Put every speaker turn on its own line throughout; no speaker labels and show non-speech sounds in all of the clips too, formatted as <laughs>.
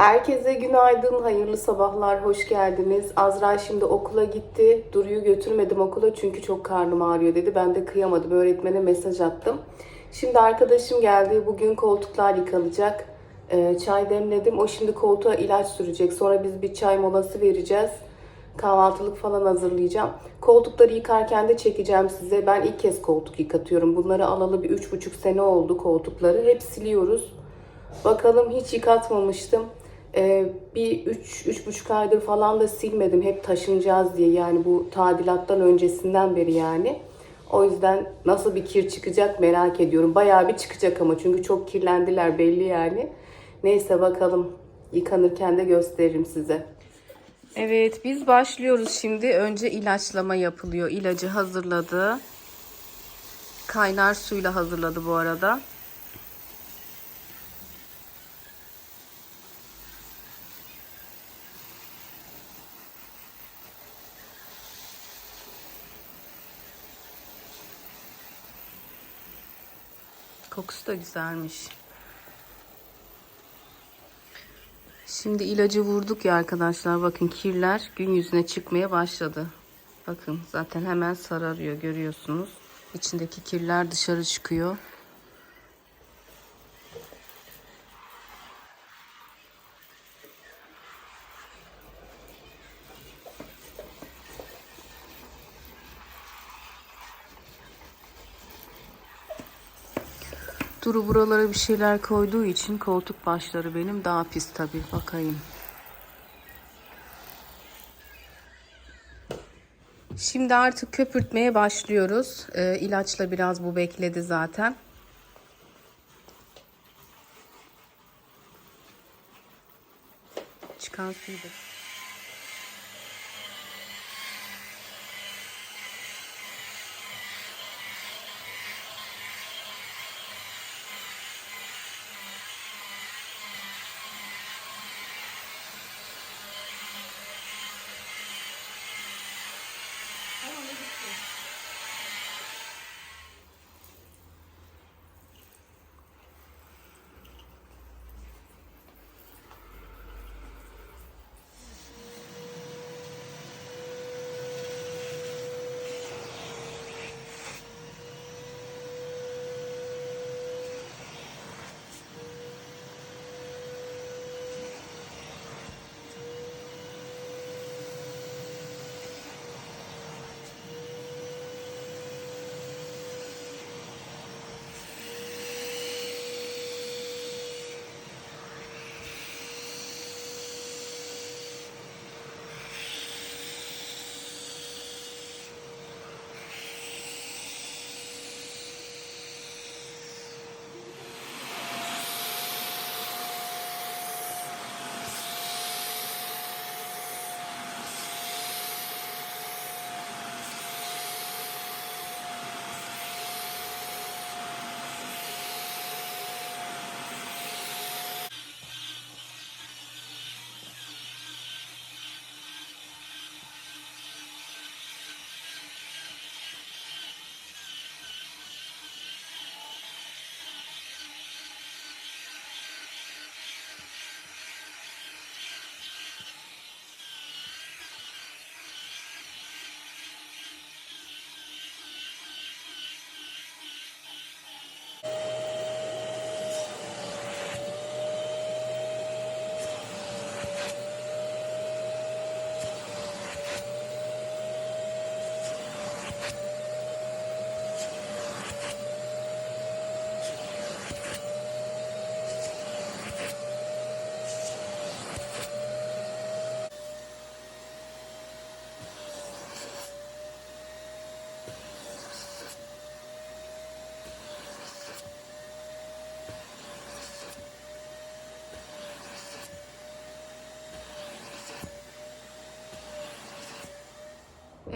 Herkese günaydın, hayırlı sabahlar, hoş geldiniz. Azra şimdi okula gitti. Duru'yu götürmedim okula çünkü çok karnım ağrıyor dedi. Ben de kıyamadım, öğretmene mesaj attım. Şimdi arkadaşım geldi, bugün koltuklar yıkanacak. Ee, çay demledim, o şimdi koltuğa ilaç sürecek. Sonra biz bir çay molası vereceğiz. Kahvaltılık falan hazırlayacağım. Koltukları yıkarken de çekeceğim size. Ben ilk kez koltuk yıkatıyorum. Bunları alalı bir üç buçuk sene oldu koltukları. Hep siliyoruz. Bakalım hiç yıkatmamıştım. Ee, bir üç, üç buçuk aydır falan da silmedim. Hep taşınacağız diye yani bu tadilattan öncesinden beri yani. O yüzden nasıl bir kir çıkacak merak ediyorum. Bayağı bir çıkacak ama çünkü çok kirlendiler belli yani. Neyse bakalım. Yıkanırken de gösteririm size. Evet biz başlıyoruz şimdi. Önce ilaçlama yapılıyor. İlacı hazırladı. Kaynar suyla hazırladı bu arada. Kokusu da güzelmiş. Şimdi ilacı vurduk ya arkadaşlar. Bakın kirler gün yüzüne çıkmaya başladı. Bakın zaten hemen sararıyor görüyorsunuz. İçindeki kirler dışarı çıkıyor. Duru buralara bir şeyler koyduğu için koltuk başları benim daha pis tabii. Bakayım. Şimdi artık köpürtmeye başlıyoruz. Ee, ilaçla biraz bu bekledi zaten. Çıkan suyu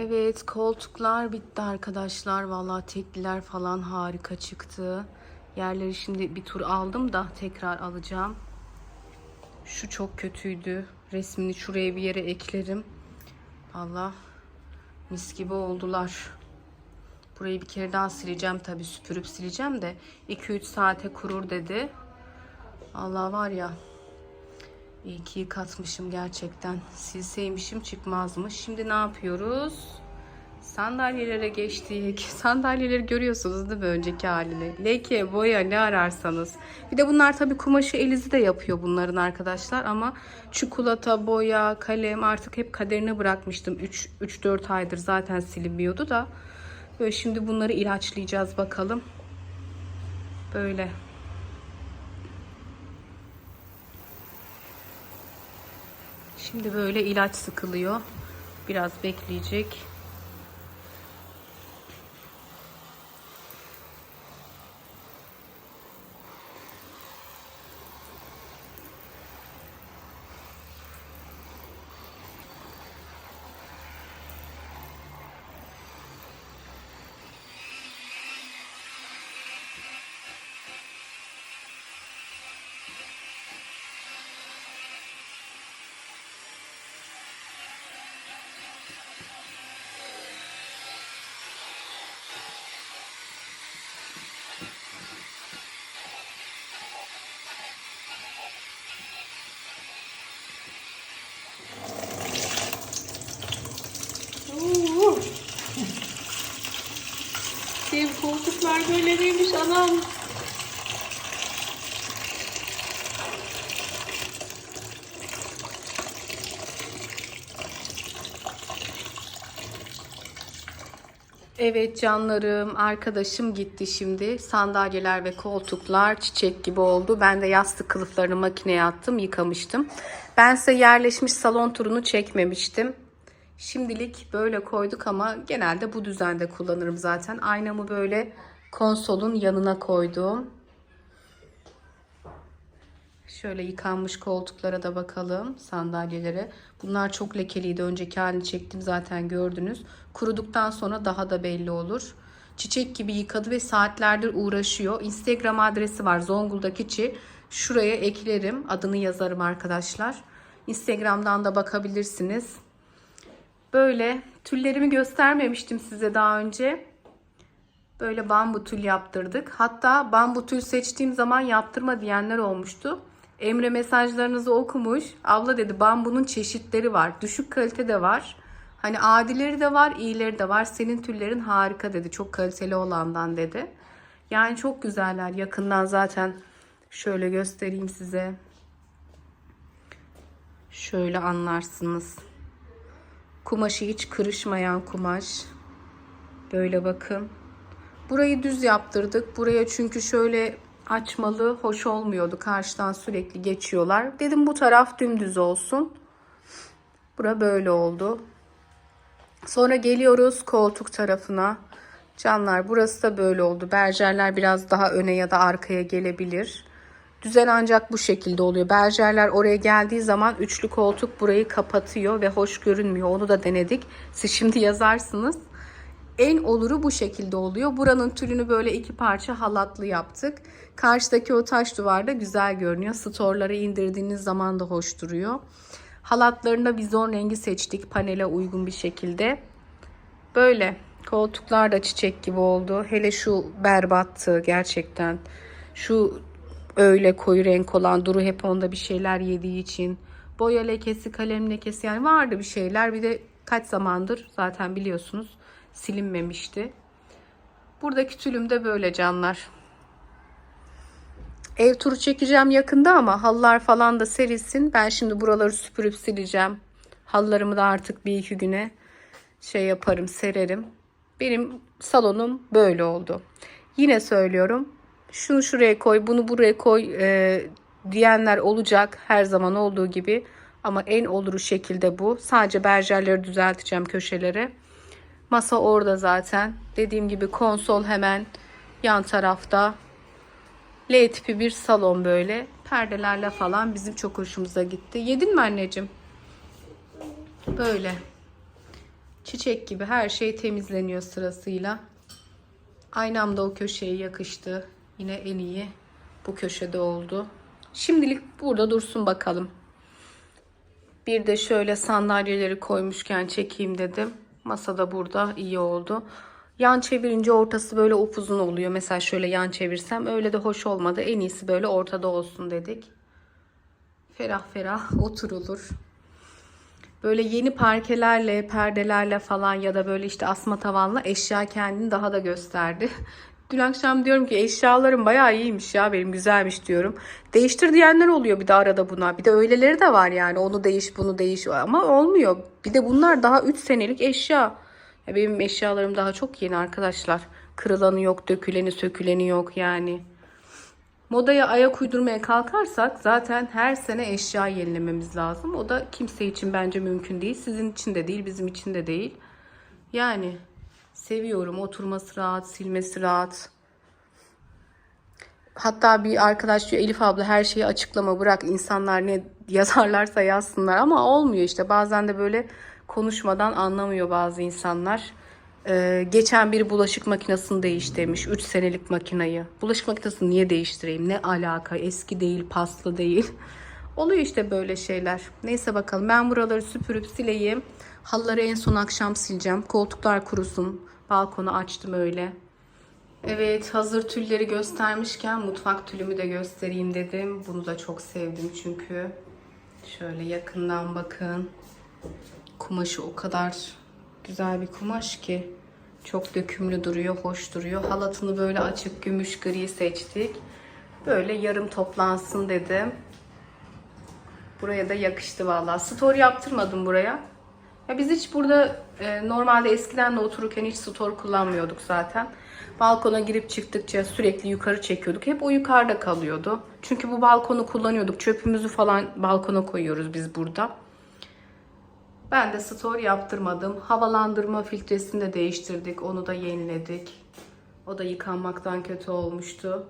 Evet koltuklar bitti arkadaşlar. Vallahi tekliler falan harika çıktı. Yerleri şimdi bir tur aldım da tekrar alacağım. Şu çok kötüydü. Resmini şuraya bir yere eklerim. Allah mis gibi oldular. Burayı bir kere daha sileceğim tabii süpürüp sileceğim de 2-3 saate kurur dedi. Allah var ya İyi ki katmışım gerçekten. Silseymişim çıkmazmış. Şimdi ne yapıyoruz? Sandalyelere geçtik. <laughs> Sandalyeleri görüyorsunuz değil mi önceki halini? Leke, boya ne ararsanız. Bir de bunlar tabii kumaşı elizi de yapıyor bunların arkadaşlar. Ama çikolata, boya, kalem artık hep kaderine bırakmıştım. 3-4 aydır zaten silinmiyordu da. Böyle şimdi bunları ilaçlayacağız bakalım. Böyle. Şimdi böyle ilaç sıkılıyor. Biraz bekleyecek. Böyle değilmiş anam. Evet canlarım, arkadaşım gitti şimdi. Sandalyeler ve koltuklar çiçek gibi oldu. Ben de yastık kılıflarını makineye attım, yıkamıştım. Ben size yerleşmiş salon turunu çekmemiştim. Şimdilik böyle koyduk ama genelde bu düzende kullanırım zaten. Aynamı böyle konsolun yanına koydum. Şöyle yıkanmış koltuklara da bakalım sandalyelere. Bunlar çok lekeliydi. Önceki halini çektim zaten gördünüz. Kuruduktan sonra daha da belli olur. Çiçek gibi yıkadı ve saatlerdir uğraşıyor. Instagram adresi var Zonguldak içi. Şuraya eklerim. Adını yazarım arkadaşlar. Instagram'dan da bakabilirsiniz. Böyle tüllerimi göstermemiştim size daha önce. Böyle bambu tül yaptırdık. Hatta bambu tül seçtiğim zaman yaptırma diyenler olmuştu. Emre mesajlarınızı okumuş. Abla dedi bambunun çeşitleri var. Düşük kalite de var. Hani adileri de var, iyileri de var. Senin tüllerin harika dedi. Çok kaliteli olandan dedi. Yani çok güzeller. Yakından zaten şöyle göstereyim size. Şöyle anlarsınız. Kumaşı hiç kırışmayan kumaş. Böyle bakın. Burayı düz yaptırdık. Buraya çünkü şöyle açmalı hoş olmuyordu. Karşıdan sürekli geçiyorlar. Dedim bu taraf dümdüz olsun. Bura böyle oldu. Sonra geliyoruz koltuk tarafına. Canlar burası da böyle oldu. Berjerler biraz daha öne ya da arkaya gelebilir. Düzen ancak bu şekilde oluyor. Berjerler oraya geldiği zaman üçlü koltuk burayı kapatıyor ve hoş görünmüyor. Onu da denedik. Siz şimdi yazarsınız. En oluru bu şekilde oluyor. Buranın tülünü böyle iki parça halatlı yaptık. Karşıdaki o taş duvarda güzel görünüyor. Storları indirdiğiniz zaman da hoş duruyor. Halatlarında bizon rengi seçtik panele uygun bir şekilde. Böyle koltuklar da çiçek gibi oldu. Hele şu berbattı gerçekten. Şu öyle koyu renk olan Duru hep onda bir şeyler yediği için. Boya lekesi, kalem lekesi yani vardı bir şeyler. Bir de kaç zamandır zaten biliyorsunuz silinmemişti. Buradaki tülüm de böyle canlar. Ev turu çekeceğim yakında ama halılar falan da serilsin. Ben şimdi buraları süpürüp sileceğim. Halılarımı da artık bir iki güne şey yaparım, sererim. Benim salonum böyle oldu. Yine söylüyorum. Şunu şuraya koy, bunu buraya koy e, diyenler olacak her zaman olduğu gibi. Ama en oluru şekilde bu. Sadece berjerleri düzelteceğim köşelere. Masa orada zaten. Dediğim gibi konsol hemen yan tarafta. L tipi bir salon böyle. Perdelerle falan bizim çok hoşumuza gitti. Yedin mi anneciğim? Böyle. Çiçek gibi her şey temizleniyor sırasıyla. Aynam da o köşeye yakıştı. Yine en iyi bu köşede oldu. Şimdilik burada dursun bakalım. Bir de şöyle sandalyeleri koymuşken çekeyim dedim. Masa da burada iyi oldu. Yan çevirince ortası böyle upuzun oluyor. Mesela şöyle yan çevirsem öyle de hoş olmadı. En iyisi böyle ortada olsun dedik. Ferah ferah oturulur. Böyle yeni parkelerle, perdelerle falan ya da böyle işte asma tavanla eşya kendini daha da gösterdi. Dün akşam diyorum ki eşyalarım bayağı iyiymiş ya benim güzelmiş diyorum. Değiştir diyenler oluyor bir de arada buna. Bir de öyleleri de var yani onu değiş bunu değiş ama olmuyor. Bir de bunlar daha 3 senelik eşya. Ya benim eşyalarım daha çok yeni arkadaşlar. Kırılanı yok, döküleni, söküleni yok yani. Modaya ayak uydurmaya kalkarsak zaten her sene eşya yenilememiz lazım. O da kimse için bence mümkün değil. Sizin için de değil, bizim için de değil. Yani seviyorum. Oturması rahat, silmesi rahat. Hatta bir arkadaş diyor Elif abla her şeyi açıklama bırak. İnsanlar ne <laughs> yazarlarsa yazsınlar ama olmuyor işte. Bazen de böyle konuşmadan anlamıyor bazı insanlar. Ee, geçen bir bulaşık makinesini değiştirmiş. 3 senelik makinayı. Bulaşık makinesini niye değiştireyim? Ne alaka? Eski değil, paslı değil. <laughs> Oluyor işte böyle şeyler. Neyse bakalım. Ben buraları süpürüp sileyim. Halıları en son akşam sileceğim. Koltuklar kurusun. Balkonu açtım öyle. Evet hazır tülleri göstermişken mutfak tülümü de göstereyim dedim. Bunu da çok sevdim çünkü. Şöyle yakından bakın. Kumaşı o kadar güzel bir kumaş ki. Çok dökümlü duruyor, hoş duruyor. Halatını böyle açık gümüş gri seçtik. Böyle yarım toplansın dedim. Buraya da yakıştı vallahi. Story yaptırmadım buraya. Ya biz hiç burada e, normalde eskiden de otururken hiç store kullanmıyorduk zaten. Balkona girip çıktıkça sürekli yukarı çekiyorduk. Hep o yukarıda kalıyordu. Çünkü bu balkonu kullanıyorduk. Çöpümüzü falan balkona koyuyoruz biz burada. Ben de store yaptırmadım. Havalandırma filtresini de değiştirdik. Onu da yeniledik. O da yıkanmaktan kötü olmuştu.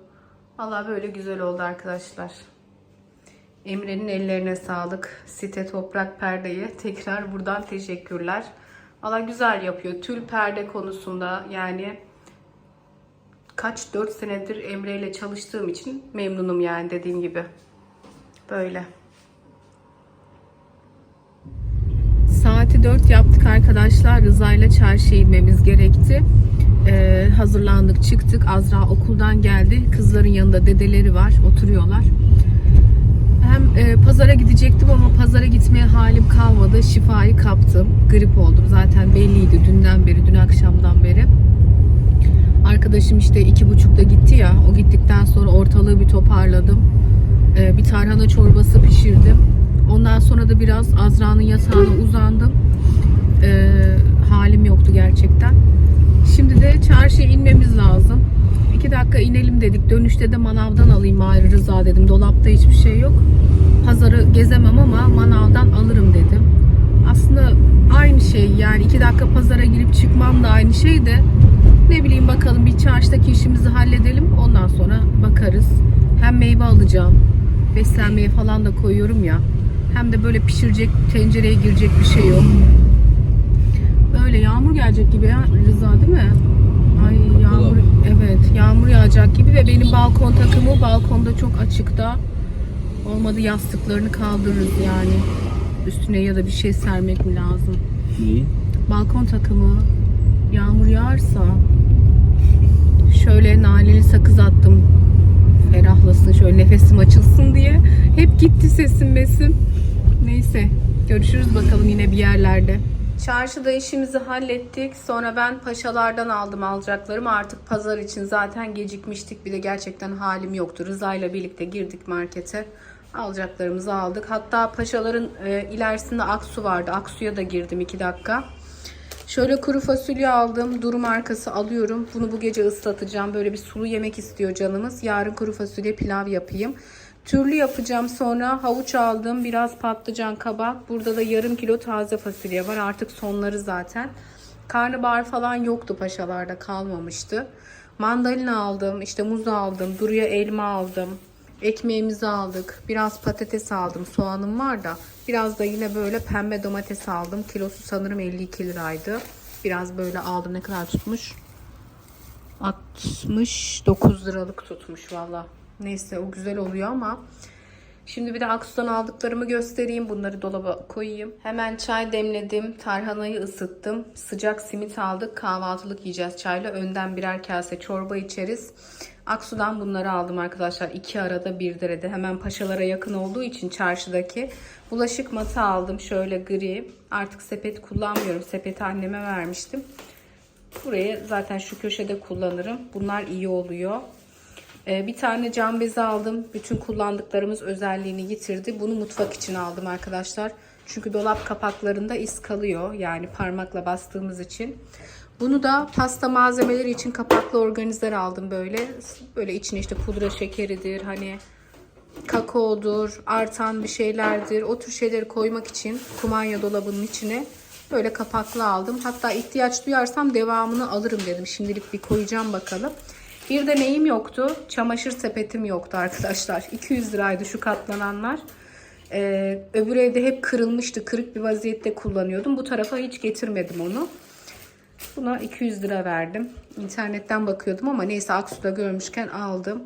Valla böyle güzel oldu arkadaşlar. Emre'nin ellerine sağlık. Site toprak perdeye tekrar buradan teşekkürler. Valla güzel yapıyor. Tül perde konusunda yani kaç 4 senedir Emre ile çalıştığım için memnunum yani dediğim gibi. Böyle. Saati 4 yaptık arkadaşlar. Rıza ile çarşıya inmemiz gerekti. Ee, hazırlandık çıktık. Azra okuldan geldi. Kızların yanında dedeleri var. Oturuyorlar. Hem e, pazara gidecektim ama pazara gitmeye halim kalmadı. Şifayı kaptım. Grip oldum. Zaten belliydi dünden beri, dün akşamdan beri. Arkadaşım işte iki buçukta gitti ya. O gittikten sonra ortalığı bir toparladım. Ee, bir tarhana çorbası pişirdim. Ondan sonra da biraz Azra'nın yatağına uzandım. Ee, halim yoktu gerçekten. Şimdi de çarşıya inmemiz lazım. İki dakika inelim dedik. Dönüşte de manavdan alayım bari Rıza dedim. Dolapta hiçbir şey yok. Pazarı gezemem ama manavdan alırım dedim. Aslında aynı şey yani iki dakika pazara girip çıkmam da aynı şey de ne bileyim bakalım bir çarşıdaki işimizi halledelim ondan sonra bakarız. Hem meyve alacağım beslenmeye falan da koyuyorum ya. Hem de böyle pişirecek tencereye girecek bir şey yok. Böyle yağmur gelecek gibi ya Rıza değil mi? Ay yağmur evet yağmur yağacak gibi ve benim balkon takımı balkonda çok açıkta. Olmadı yastıklarını kaldırırız yani. Üstüne ya da bir şey sermek mi lazım?
Neyi?
Balkon takımı yağmur yağarsa şöyle naneli sakız attım ferahlasın şöyle nefesim açılsın diye hep gitti sesim mesim neyse görüşürüz bakalım yine bir yerlerde Çarşıda işimizi hallettik. Sonra ben paşalardan aldım alacaklarımı. Artık pazar için zaten gecikmiştik. Bir de gerçekten halim yoktu. Rıza ile birlikte girdik markete. Alacaklarımızı aldık. Hatta paşaların e, ilerisinde Aksu vardı. Aksu'ya da girdim 2 dakika. Şöyle kuru fasulye aldım. Duru markası alıyorum. Bunu bu gece ıslatacağım. Böyle bir sulu yemek istiyor canımız. Yarın kuru fasulye pilav yapayım. Türlü yapacağım sonra. Havuç aldım. Biraz patlıcan kabak. Burada da yarım kilo taze fasulye var. Artık sonları zaten. Karnabahar falan yoktu paşalarda kalmamıştı. Mandalina aldım. işte muz aldım. Duruya elma aldım. Ekmeğimizi aldık. Biraz patates aldım. Soğanım var da. Biraz da yine böyle pembe domates aldım. Kilosu sanırım 52 liraydı. Biraz böyle aldım. Ne kadar tutmuş? 69 liralık tutmuş valla. Neyse o güzel oluyor ama Şimdi bir de Aksu'dan aldıklarımı göstereyim. Bunları dolaba koyayım. Hemen çay demledim. Tarhanayı ısıttım. Sıcak simit aldık. Kahvaltılık yiyeceğiz çayla. Önden birer kase çorba içeriz. Aksu'dan bunları aldım arkadaşlar. iki arada bir derede. Hemen paşalara yakın olduğu için çarşıdaki. Bulaşık matı aldım. Şöyle gri. Artık sepet kullanmıyorum. Sepeti anneme vermiştim. Burayı zaten şu köşede kullanırım. Bunlar iyi oluyor. Ee, bir tane cam bezi aldım. Bütün kullandıklarımız özelliğini yitirdi. Bunu mutfak için aldım arkadaşlar. Çünkü dolap kapaklarında iz kalıyor. Yani parmakla bastığımız için. Bunu da pasta malzemeleri için kapaklı organizer aldım böyle. Böyle içine işte pudra şekeridir, hani kakaodur, artan bir şeylerdir. O tür şeyleri koymak için kumanya dolabının içine böyle kapaklı aldım. Hatta ihtiyaç duyarsam devamını alırım dedim. Şimdilik bir koyacağım bakalım. Bir de neyim yoktu? Çamaşır sepetim yoktu arkadaşlar. <laughs> 200 liraydı şu katlananlar. Ee, öbür evde hep kırılmıştı. Kırık bir vaziyette kullanıyordum. Bu tarafa hiç getirmedim onu. Buna 200 lira verdim. İnternetten bakıyordum ama neyse Aksu'da görmüşken aldım.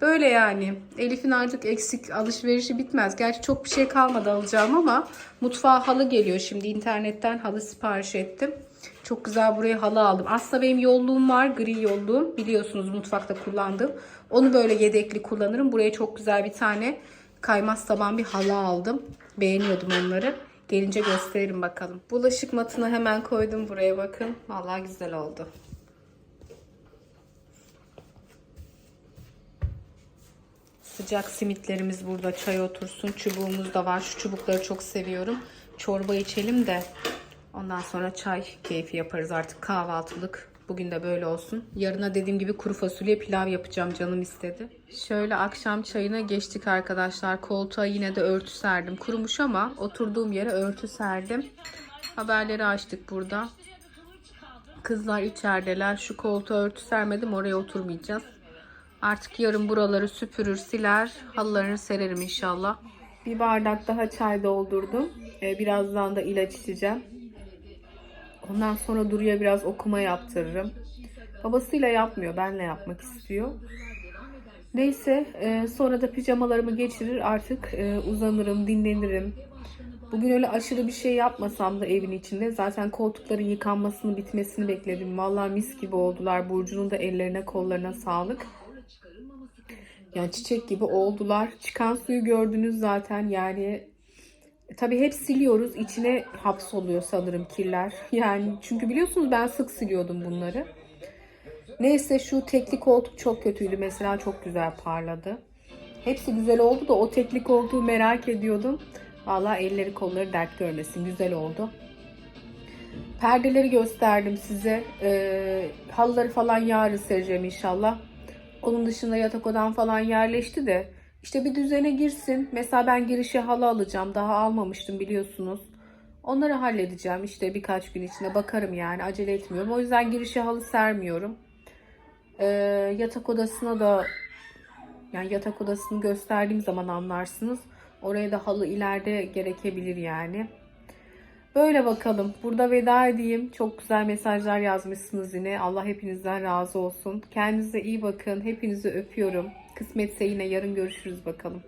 Böyle yani. Elif'in artık eksik alışverişi bitmez. Gerçi çok bir şey kalmadı alacağım ama mutfağa halı geliyor şimdi. internetten halı sipariş ettim. Çok güzel buraya halı aldım. Aslında benim yolluğum var. Gri yolluğum. Biliyorsunuz mutfakta kullandığım. Onu böyle yedekli kullanırım. Buraya çok güzel bir tane kaymaz taban bir halı aldım. Beğeniyordum onları. Gelince gösteririm bakalım. Bulaşık matını hemen koydum buraya bakın. Vallahi güzel oldu. Sıcak simitlerimiz burada. Çay otursun. Çubuğumuz da var. Şu çubukları çok seviyorum. Çorba içelim de ondan sonra çay keyfi yaparız artık kahvaltılık. Bugün de böyle olsun. Yarına dediğim gibi kuru fasulye pilav yapacağım. Canım istedi. Şöyle akşam çayına geçtik arkadaşlar. Koltuğa yine de örtü serdim. Kurumuş ama oturduğum yere örtü serdim. Haberleri açtık burada. Kızlar içerideler. Şu koltuğa örtü sermedim. Oraya oturmayacağız. Artık yarın buraları süpürür, siler. Halılarını sererim inşallah. Bir bardak daha çay doldurdum. Ee, birazdan da ilaç içeceğim. Ondan sonra Duru'ya biraz okuma yaptırırım. Babasıyla yapmıyor, benle yapmak istiyor. Neyse, e, sonra da pijamalarımı geçirir artık e, uzanırım, dinlenirim. Bugün öyle aşırı bir şey yapmasam da evin içinde zaten koltukların yıkanmasını, bitmesini bekledim. Vallahi mis gibi oldular. Burcu'nun da ellerine, kollarına sağlık. Yani çiçek gibi oldular. Çıkan suyu gördünüz zaten yani Tabii hep siliyoruz. İçine hapsoluyor sanırım kirler. <laughs> Yani çünkü biliyorsunuz ben sık siliyordum bunları. Neyse şu tekli koltuk çok kötüydü. Mesela çok güzel parladı. Hepsi güzel oldu da o tekli koltuğu merak ediyordum. Vallahi elleri kolları dert görmesin. Güzel oldu. Perdeleri gösterdim size. Ee, halıları falan yarın sereceğim inşallah. Onun dışında yatak odam falan yerleşti de işte bir düzene girsin. Mesela ben girişe halı alacağım. Daha almamıştım biliyorsunuz. Onları halledeceğim işte birkaç gün içinde bakarım yani acele etmiyorum. O yüzden girişe halı sermiyorum. Ee, yatak odasına da yani yatak odasını gösterdiğim zaman anlarsınız. Oraya da halı ileride gerekebilir yani. Böyle bakalım. Burada veda edeyim. Çok güzel mesajlar yazmışsınız yine. Allah hepinizden razı olsun. Kendinize iyi bakın. Hepinizi öpüyorum. Kısmetse yine yarın görüşürüz bakalım.